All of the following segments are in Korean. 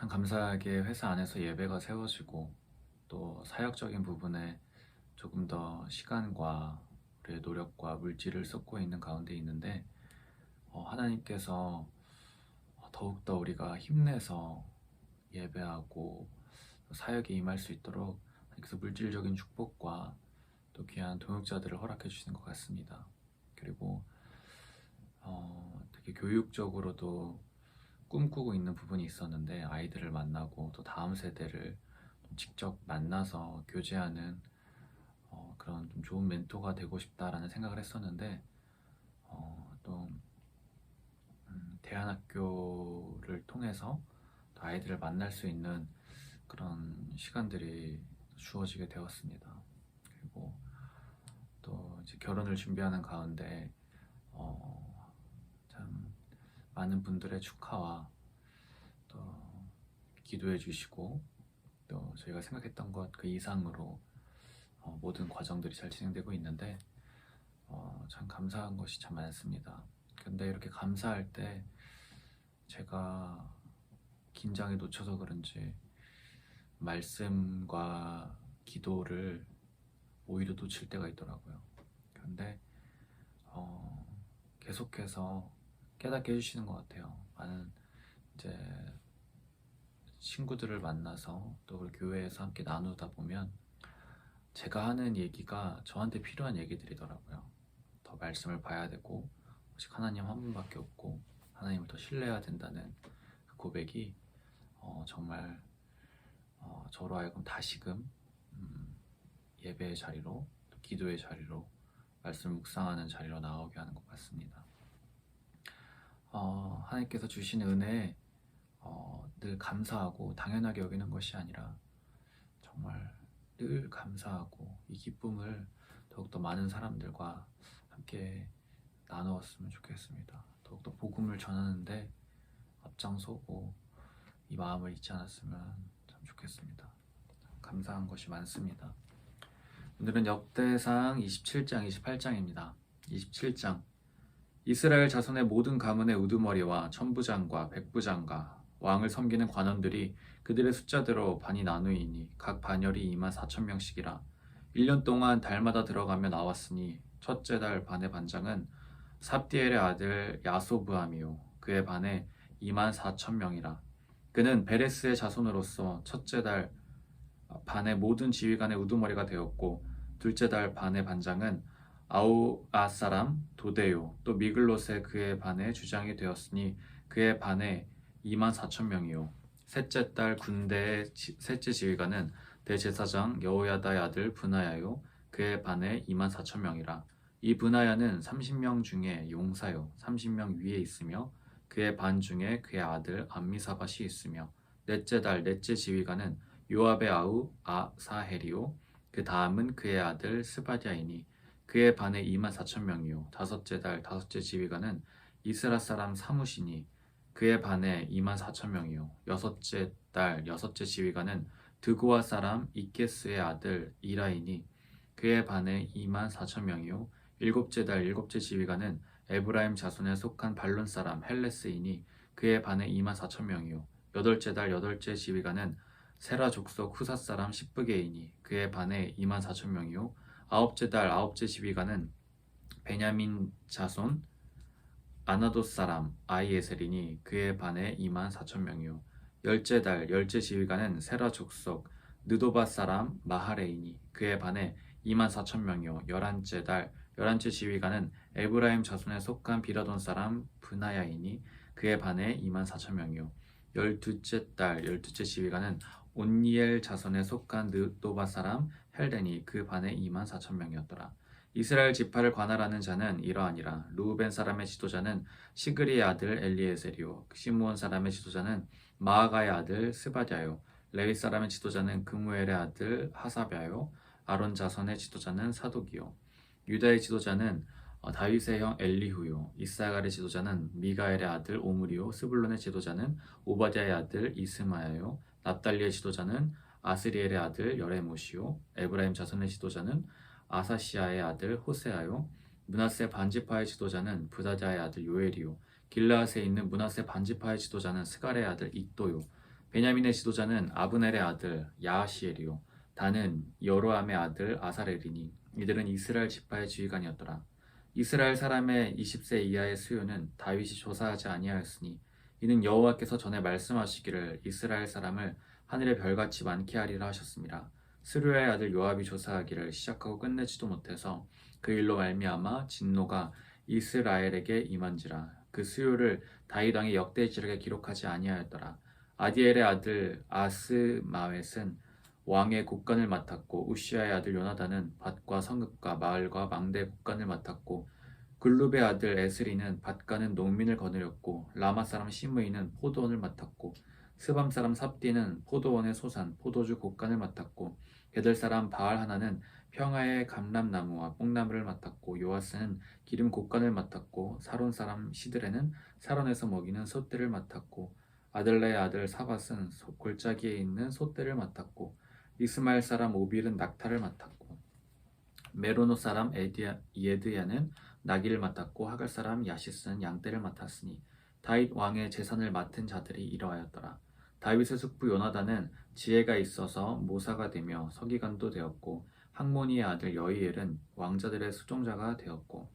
참 감사하게 회사 안에서 예배가 세워지고 또 사역적인 부분에 조금 더 시간과 우리의 노력과 물질을 쏟고 있는 가운데 있는데 어, 하나님께서 더욱더 우리가 힘내서 예배하고 사역에 임할 수 있도록 그래서 물질적인 축복과 또 귀한 동역자들을 허락해 주시는 것 같습니다. 그리고 어, 되게 교육적으로도 꿈꾸고 있는 부분이 있었는데 아이들을 만나고 또 다음 세대를 좀 직접 만나서 교제하는 어, 그런 좀 좋은 멘토가 되고 싶다라는 생각을 했었는데 어, 또 음, 대안학교를 통해서 또 아이들을 만날 수 있는 그런 시간들이 주어지게 되었습니다. 그리고 또 이제 결혼을 준비하는 가운데 어, 참 많은 분들의 축하와 또 기도해 주시고 또 저희가 생각했던 것 그 이상으로 어, 모든 과정들이 잘 진행되고 있는데 어, 참 감사한 것이 참 많습니다. 근데 이렇게 감사할 때 제가 긴장에 놓쳐서 그런지 말씀과 기도를 오히려 놓칠 때가 있더라고요. 그런데 어, 계속해서 깨닫게 해주시는 것 같아요. 많은 이제 친구들을 만나서 또 우리 교회에서 함께 나누다 보면 제가 하는 얘기가 저한테 필요한 얘기들이더라고요. 더 말씀을 봐야 되고 오직 하나님 한 분밖에 없고 하나님을 더 신뢰해야 된다는 그 고백이 어, 정말 어, 저로 하여금 다시금 음, 예배의 자리로 또 기도의 자리로 말씀을 묵상하는 자리로 나오게 하는 것 같습니다. 어, 하나님께서 주신 은혜에 어, 늘 감사하고 당연하게 여기는 것이 아니라 정말 늘 감사하고 이 기쁨을 더욱더 많은 사람들과 함께 나누었으면 좋겠습니다. 더욱더 복음을 전하는데 앞장서고 이 마음을 잊지 않았으면 참 좋겠습니다. 감사한 것이 많습니다. 오늘은 역대상 27장, 28장입니다. 27장 이스라엘 자손의 모든 가문의 우두머리와 천부장과 백부장과 왕을 섬기는 관원들이 그들의 숫자대로 반이 나누이니 각 반열이 2만 4천 명씩이라 1년 동안 달마다 들어가며 나왔으니 첫째 달 반의 반장은 삽디엘의 아들 야소브함이요. 그의 반에 2만 4천 명이라. 그는 베레스의 자손으로서 첫째 달 반의 모든 지휘관의 우두머리가 되었고 둘째 달 반의 반장은 아우 아 사람 도데요. 또 미글롯의 그의 반의 주장이 되었으니 그의 반에 2만 4천 명이요. 셋째 달 군대의 지- 셋째 지휘관은 대제사장 여호야다의 아들 분하야요. 그의 반에 2만 4천 명이라. 이 분하야는 30명 중에 용사요. 30명 위에 있으며 그의 반 중에 그의 아들 암미사밭이 있으며 넷째 달 넷째 지휘관은 요압의 아우 아사헬이요. 그 다음은 그의 아들 스바디아이니 그의 반에 2만 4천 명이요. 다섯째 달 다섯째 지휘관은 이스라 사람 사무시니 그의 반에 2만 4천 명이요. 여섯째 달 여섯째 지휘관은 드고아 사람 이케스의 아들 이라이니 그의 반에 2만 4천 명이요. 일곱째 달 일곱째 지휘관은 에브라임 자손에 속한 발론 사람 헬레스이니 그의 반에 2만 4천 명이요. 여덟째 달 여덟째 지휘관은 세라 족속 후사 사람 십부게이니 그의 반에 2만 4천 명이요 아홉째 달 아홉째 지휘관은 베냐민 자손 아나도 사람 아이에셀이니 그의 반에 2만 4천 명이요. 열째 달 열째 지휘관은 세라 족속 느도바 사람 마하레이니 그의 반에 2만 4천 명이요. 열한째 달 열한째 지휘관은 에브라임 자손에 속한 비라돈 사람 브나야이니 그의 반에 2만 4천 명이요. 열두째 달 열두째 지휘관은 온니엘 자손에 속한 느도바 사람 헬덴이 그 반에 2만 4천 명이었더라. 이스라엘 지파를 관할하는 자는 이러하니라. 루벤 사람의 지도자는 시그리의 아들 엘리에셀이요. 시므온 사람의 지도자는 마아가의 아들 스바디아요. 레위 사람의 지도자는 금무엘의 아들 하사비아요. 아론 자손의 지도자는 사독이요. 유다의 지도자는 어, 다윗의 형 엘리후요. 이사갈의 지도자는 미가엘의 아들 오므리요. 스불론의 지도자는 오바디아의 아들 이스마야요. 납달리의 지도자는 아스리엘의 아들 여레모시요. 에브라임 자손의 지도자는 아사시아의 아들 호세아요. 문하세 반지파의 지도자는 부다자의 아들 요엘이요. 길라앗에 있는 문하세 반지파의 지도자는 스갈의 아들 잇도요. 베냐민의 지도자는 아브넬의 아들 야하시엘이요 다는 여로함의 아들 아사렐이니 이들은 이스라엘 지파의 지휘관이었더라. 이스라엘 사람의 20세 이하의 수요는 다윗이 조사하지 아니하였으니 이는 여호와께서 전에 말씀하시기를 이스라엘 사람을 하늘의 별같이 많게 하리라 하셨습니다. 스루야의 아들 요압이 조사하기를 시작하고 끝내지도 못해서 그 일로 말미암아 진노가 이스라엘에게 임한지라 그 수요를 다윗 왕의 역대지력에 기록하지 아니하였더라. 아디엘의 아들 아스마웻은 왕의 국관을 맡았고 우시아의 아들 요나단은 밭과 성읍과 마을과 망대 국관을 맡았고 글룹의 아들 에스리는 밭가는 농민을 거느렸고 라마 사람 시므이는 포도원을 맡았고 스밤 사람 삽디는 포도원의 소산 포도주 곡간을 맡았고 게들 사람 바알 하나는 평화의 감람나무와 뽕나무를 맡았고 요아스는 기름 곡간을 맡았고 사론 사람 시드레는 사론에서 먹이는 소떼를 맡았고 아들레의 아들 사밧은 소- 골짜기에 있는 소떼를 맡았고 이스마엘 사람 오빌은 낙타를 맡았고 메로노 사람 에디아, 예드야는 나귀를 맡았고 하갈 사람 야시스는 양떼를 맡았으니 다윗 왕의 재산을 맡은 자들이 이러하였더라. 다윗의 숙부 요나단은 지혜가 있어서 모사가 되며 서기관도 되었고 항모니의 아들 여이엘은 왕자들의 수종자가 되었고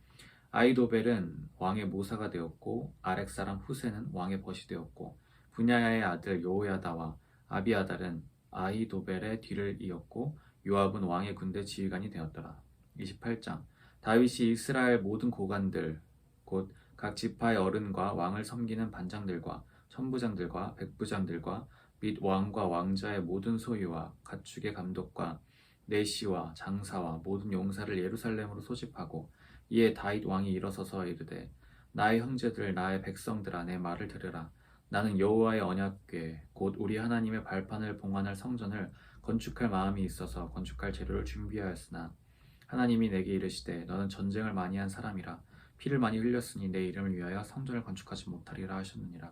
아이도벨은 왕의 모사가 되었고 아렉 사람 후세는 왕의 벗이 되었고 분야야의 아들 요호야다와 아비아달은 아이도벨의 뒤를 이었고 요압은 왕의 군대 지휘관이 되었더라. 28장 다윗이 이스라엘 모든 고관들 곧 각 지파의 어른과 왕을 섬기는 반장들과 천부장들과 백부장들과 및 왕과 왕자의 모든 소유와 가축의 감독과 내시와 장사와 모든 용사를 예루살렘으로 소집하고 이에 다윗 왕이 일어서서 이르되 나의 형제들 나의 백성들아 내 말을 들으라. 나는 여호와의 언약궤 곧 우리 하나님의 발판을 봉헌할 성전을 건축할 마음이 있어서 건축할 재료를 준비하였으나 하나님이 내게 이르시되 너는 전쟁을 많이 한 사람이라 피를 많이 흘렸으니 내 이름을 위하여 성전을 건축하지 못하리라 하셨느니라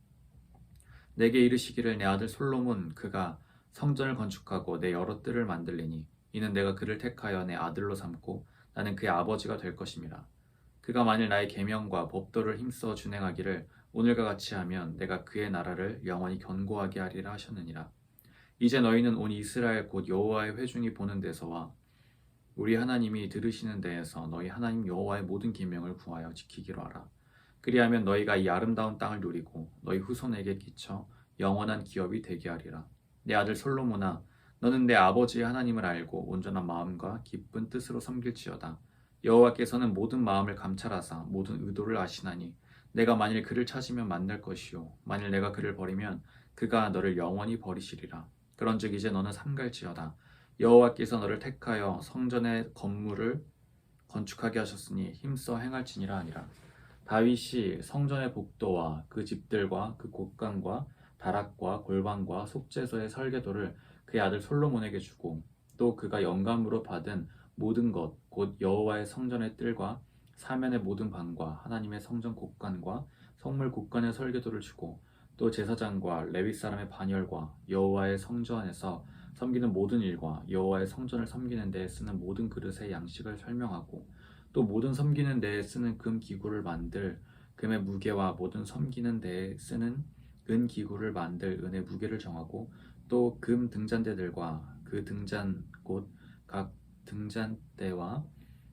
내게 이르시기를 내 아들 솔로몬 그가 성전을 건축하고 내 여러 뜰을 만들리니 이는 내가 그를 택하여 내 아들로 삼고 나는 그의 아버지가 될 것임이라. 그가 만일 나의 계명과 법도를 힘써 준행하기를 오늘과 같이 하면 내가 그의 나라를 영원히 견고하게 하리라 하셨느니라. 이제 너희는 온 이스라엘 곧 여호와의 회중이 보는 데서와 우리 하나님이 들으시는 데에서 너희 하나님 여호와의 모든 계명을 구하여 지키기로 하라 그리하면 너희가 이 아름다운 땅을 누리고 너희 후손에게 끼쳐 영원한 기업이 되게 하리라. 내 아들 솔로몬아 너는 내 아버지의 하나님을 알고 온전한 마음과 기쁜 뜻으로 섬길지어다. 여호와께서는 모든 마음을 감찰하사 모든 의도를 아시나니 내가 만일 그를 찾으면 만날 것이요 만일 내가 그를 버리면 그가 너를 영원히 버리시리라. 그런즉 이제 너는 삼갈지어다. 여호와께서 너를 택하여 성전의 건물을 건축하게 하셨으니 힘써 행할지니라 아니라 다윗이 성전의 복도와 그 집들과 그 곳간과 다락과 골방과 속죄소의 설계도를 그의 아들 솔로몬에게 주고 또 그가 영감으로 받은 모든 것 곧 여호와의 성전의 뜰과 사면의 모든 방과 하나님의 성전 곳간과 성물 곳간의 설계도를 주고 또 제사장과 레위 사람의 반열과 여호와의 성전에서 섬기는 모든 일과 여호와의 성전을 섬기는 데에 쓰는 모든 그릇의 양식을 설명하고 또 모든 섬기는 데에 쓰는 금 기구를 만들 금의 무게와 모든 섬기는 데에 쓰는 은 기구를 만들 은의 무게를 정하고 또 금 등잔대들과 그 등잔 곧각 등잔대와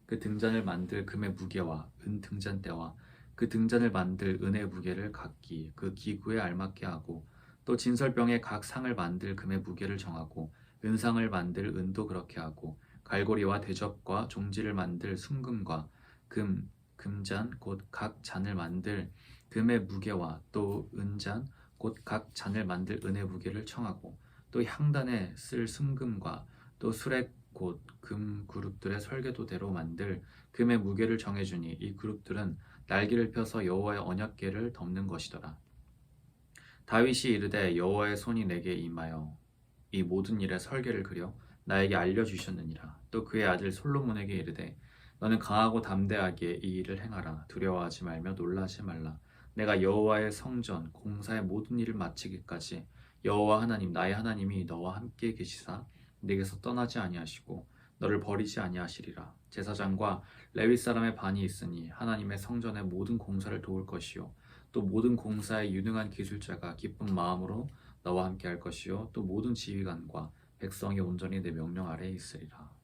그 등잔을 만들 금의 무게와 은 등잔대와 그 등잔을 만들 은의 무게를 각기 그 기구에 알맞게 하고 또 진설병의 각 상을 만들 금의 무게를 정하고 은상을 만들 은도 그렇게 하고 갈고리와 대접과 종지를 만들 순금과 금, 금잔 곧 각 잔을 만들 금의 무게와 또 은잔 곧 각 잔을 만들 은의 무게를 청하고 또 향단에 쓸 순금과 또 수레 곧 금 그룹들의 설계도대로 만들 금의 무게를 정해주니 이 그룹들은 날개를 펴서 여호와의 언약궤를 덮는 것이더라. 다윗이 이르되 여호와의 손이 내게 임하여 이 모든 일의 설계를 그려 나에게 알려주셨느니라. 또 그의 아들 솔로몬에게 이르되 너는 강하고 담대하게 이 일을 행하라. 두려워하지 말며 놀라지 말라. 내가 여호와의 성전 공사의 모든 일을 마치기까지 여호와 하나님 나의 하나님이 너와 함께 계시사 내게서 떠나지 아니하시고 너를 버리지 아니하시리라. 제사장과 레위 사람의 반이 있으니 하나님의 성전의 모든 공사를 도울 것이요 또 모든 공사에 유능한 기술자가 기쁜 마음으로 너와 함께 할 것이요 또 모든 지휘관과 백성이 온전히 내 명령 아래에 있으리라.